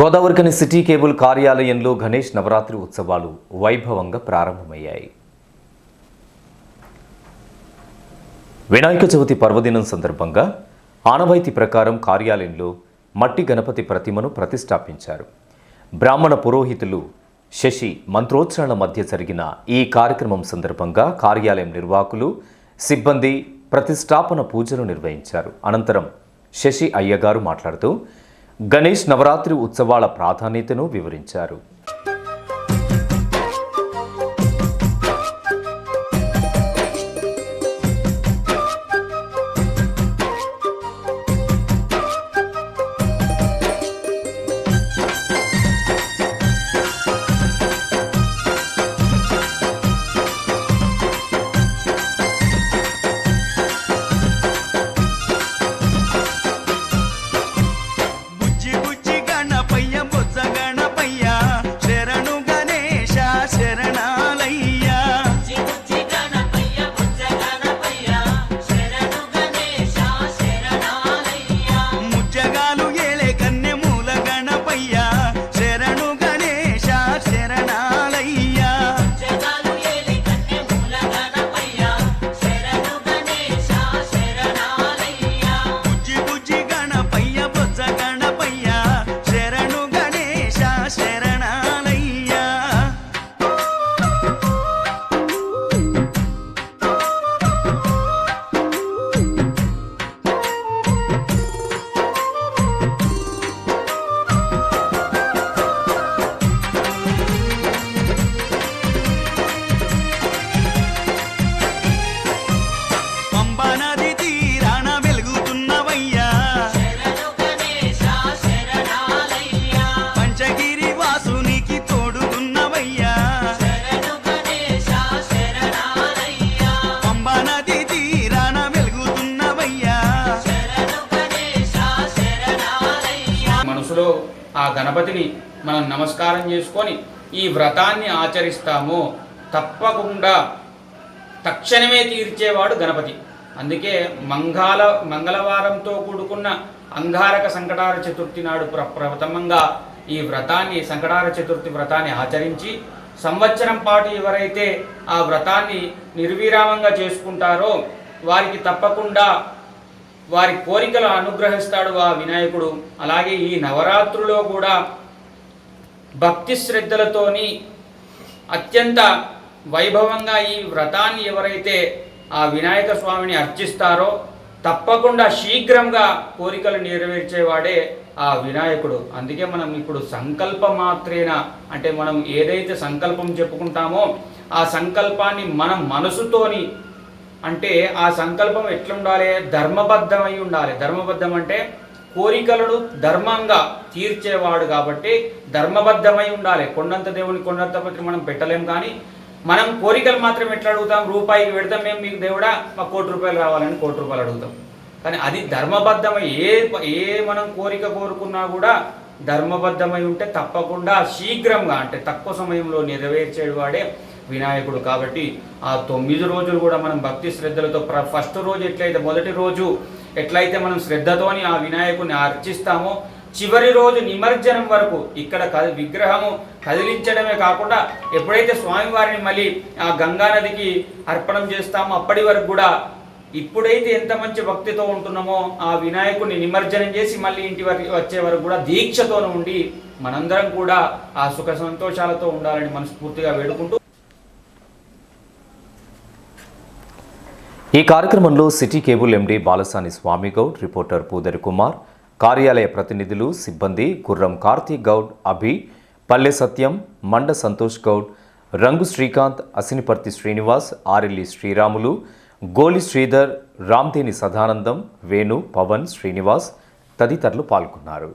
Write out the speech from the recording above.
Godavarikhani city cable కార్యాలయంలో గణేష్ నవరాత్రి ఉత్సవాలు వైభవంగా ప్రారంభమయ్యాయి. వినాయక చవితి పర్వదినం సందర్భంగా ఆనవాయితీ ప్రకారం కార్యాలయంలో మట్టి గణపతి ప్రతిమను ప్రతిష్టాపించారు. బ్రాహ్మణ పురోహితులు శశి మంత్రోచ్చారణ మధ్య జరిగిన ఈ కార్యక్రమం సందర్భంగా కార్యాలయం నిర్వాహకులు సిబ్బంది ప్రతిష్టాపన పూజలు నిర్వహించారు. అనంతరం శశి అయ్యగారు మాట్లాడుతూ గణేష్ నవరాత్రి ఉత్సవాల ప్రాధాన్యతను వివరించారు. మనసులో ఆ గణపతిని మనం నమస్కారం చేసుకొని ఈ వ్రతాన్ని ఆచరిస్తామో తప్పకుండా తక్షణమే తీర్చేవాడు గణపతి. అందుకే మంగళ మంగళవారంతో కూడుకున్న అంగారక సంకటార చతుర్థి నాడు ప్ర ప్రథమంగా ఈ వ్రతాన్ని సంకటార చతుర్థి వ్రతాన్ని ఆచరించి సంవత్సరం పాటు ఎవరైతే ఆ వ్రతాన్ని నిర్విరామంగా చేసుకుంటారో వారికి తప్పకుండా వారి కోరికలు అనుగ్రహిస్తాడు ఆ వినాయకుడు. అలాగే ఈ నవరాత్రులో కూడా భక్తి శ్రద్ధలతోని అత్యంత వైభవంగా ఈ వ్రతాన్ని ఎవరైతే ఆ వినాయక స్వామిని అర్చిస్తారో తప్పకుండా శీఘ్రంగా కోరికలు నెరవేర్చేవాడే ఆ వినాయకుడు. అందుకే మనం ఇప్పుడు సంకల్ప మాత్రేన అంటే మనం ఏదైతే సంకల్పం చెప్పుకుంటామో ఆ సంకల్పాన్ని మనం మనసుతోని అంటే ఆ సంకల్పం ఎట్లుండాలి? ధర్మబద్ధమై ఉండాలి. ధర్మబద్ధం అంటే కోరికలను ధర్మంగా తీర్చేవాడు కాబట్టి ధర్మబద్ధమై ఉండాలి. కొండంత దేవుని కొండంత పత్రి మనం పెట్టలేం కానీ మనం కోరికలు మాత్రం ఎట్లా అడుగుతాం? రూపాయికి పెడతాం మేము మీకు దేవుడా? మాకు కోటి రూపాయలు రావాలని కోటి రూపాయలు అడుగుతాం. కానీ అది ధర్మబద్ధమై ఏ ఏ మనం కోరిక కోరుకున్నా కూడా ధర్మబద్ధమై ఉంటే తప్పకుండా శీఘ్రంగా అంటే తక్కువ సమయంలో నెరవేర్చేవాడే వినాయకుడు కాబట్టి ఆ తొమ్మిది రోజులు కూడా మనం భక్తి శ్రద్ధలతో ప్ర ఫస్ట్ రోజు ఎట్లయితే మొదటి రోజు ఎట్లయితే మనం శ్రద్ధతోని ఆ వినాయకుడిని అర్చిస్తామో చివరి రోజు నిమజ్జనం వరకు ఇక్కడ కది విగ్రహము కదిలించడమే కాకుండా ఎప్పుడైతే స్వామివారిని మళ్ళీ ఆ గంగా నదికి అర్పణం చేస్తామో అప్పటి వరకు కూడా ఇప్పుడైతే ఎంత మంచి భక్తితో ఉంటున్నామో ఆ వినాయకుడిని నిమజ్జనం చేసి మళ్ళీ ఇంటి వరకు వచ్చే వరకు కూడా దీక్షతోనే ఉండి మనందరం కూడా ఆ సుఖ సంతోషాలతో ఉండాలని మనస్ఫూర్తిగా వేడుకుంటూ ఈ కార్యక్రమంలో city cable MD Balasani Swamy Goud reporter Pudari Kumar కార్యాలయ ప్రతినిధులు సిబ్బంది గుర్రం కార్తీక్ గౌడ్ అభి పల్లె సత్యం మండ సంతోష్ గౌడ్ రంగు శ్రీకాంత్ అసినిపర్తి శ్రీనివాస్ ఆరెల్లి శ్రీరాములు గోలి శ్రీధర్ రామ్దేని సదానందం వేణు పవన్ శ్రీనివాస్ తదితరులు పాల్గొన్నారు.